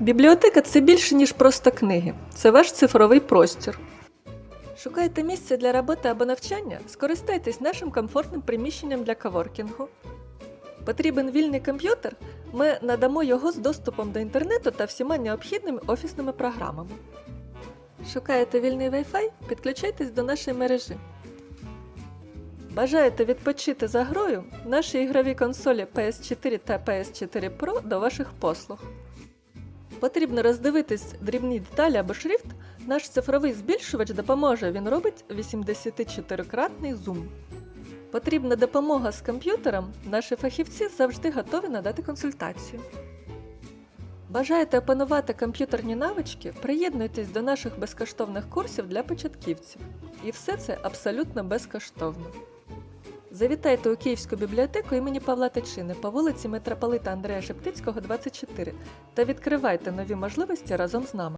Бібліотека це більше, ніж просто книги. Це ваш цифровий простір. Шукаєте місце для роботи або навчання? Скористайтесь нашим комфортним приміщенням для коворкінгу. Потрібен вільний комп'ютер? Ми надамо його з доступом до інтернету та всіма необхідними офісними програмами. Шукаєте вільний Wi-Fi? Підключайтесь до нашої мережі. Бажаєте відпочити за грою? Наші ігрові консолі PS4 та PS4 Pro до ваших послуг. Потрібно роздивитись дрібні деталі або шрифт. Наш цифровий збільшувач допоможе. Він робить 84-кратний зум. Потрібна допомога з комп'ютером. Наші фахівці завжди готові надати консультацію. Бажаєте опанувати комп'ютерні навички? Приєднуйтесь до наших безкоштовних курсів для початківців. І все це абсолютно безкоштовно. Завітайте у Київську бібліотеку імені Павла Тичини по вулиці Митрополита Андрея Шептицького, 24 та відкривайте нові можливості разом з нами.